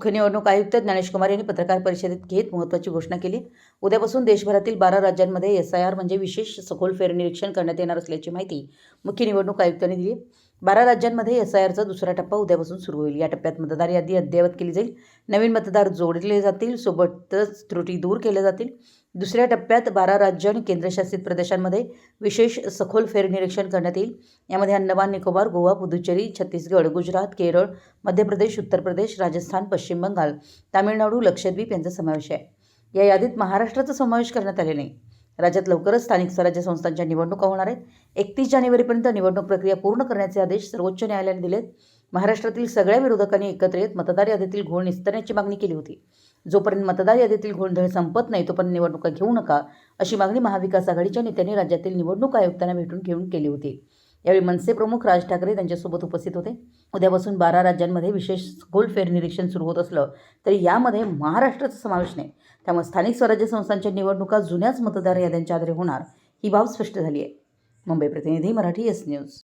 मुख्य निवडणूक आयुक्त ज्ञानेशकुमार यांनी पत्रकार परिषदेत घेत महत्त्वाची घोषणा केली. उद्यापासून देशभरातील बारा राज्यांमध्ये एस आय आर म्हणजे विशेष सखोल फेरनिरीक्षण करण्यात येणार असल्याची माहिती मुख्य निवडणूक आयुक्तांनी दिली. बारा राज्यांमध्ये एस आय आरचा दुसरा टप्पा उद्यापासून सुरू होईल. या टप्प्यात मतदार यादी अद्ययावत केली जाईल. नवीन मतदार जोडले जातील सोबतच त्रुटी दूर केल्या जातील. दुसऱ्या टप्प्यात बारा राज्य आणि केंद्रशासित प्रदेशांमध्ये विशेष सखोल फेरनिरीक्षण करण्यात येईल. यामध्ये अंदमान निकोबार गोवा पुदुच्चेरी छत्तीसगड गुजरात केरळ मध्य प्रदेश उत्तर प्रदेश राजस्थान पश्चिम बंगाल तामिळनाडू लक्षद्वीप यांचा समावेश आहे. या यादीत महाराष्ट्राचा समावेश करण्यात आले नाही. राज्यात लवकरच स्थानिक स्वराज्य संस्थांच्या निवडणुका होणार आहेत. एकतीस जानेवारीपर्यंत निवडणूक प्रक्रिया पूर्ण करण्याचे आदेश सर्वोच्च न्यायालयाने दिलेत. महाराष्ट्रातील सगळ्या विरोधकांनी एकत्र येत मतदार यादीतील घोळ निस्तरण्याची मागणी केली होती. जोपर्यंत मतदार यादीतील घोंधळ संपत नाही तोपर्यंत निवडणुका घेऊ नका अशी मागणी महाविकास आघाडीच्या नेत्यांनी राज्यातील निवडणूक आयुक्तांना भेटून घेऊन केली होती. यावेळी मनसे प्रमुख राज ठाकरे त्यांच्यासोबत उपस्थित होते. उद्यापासून बारा राज्यांमध्ये विशेष सखोल फेरनिरीक्षण सुरू होत असलं तरी यामध्ये महाराष्ट्राचा समावेश नाही. त्यामुळे स्थानिक स्वराज्य संस्थांच्या निवडणुका जुन्याच मतदार याद्यांच्या आधारे होणार ही बाब स्पष्ट झाली आहे मुंबई प्रतिनिधी मराठी एस न्यूज.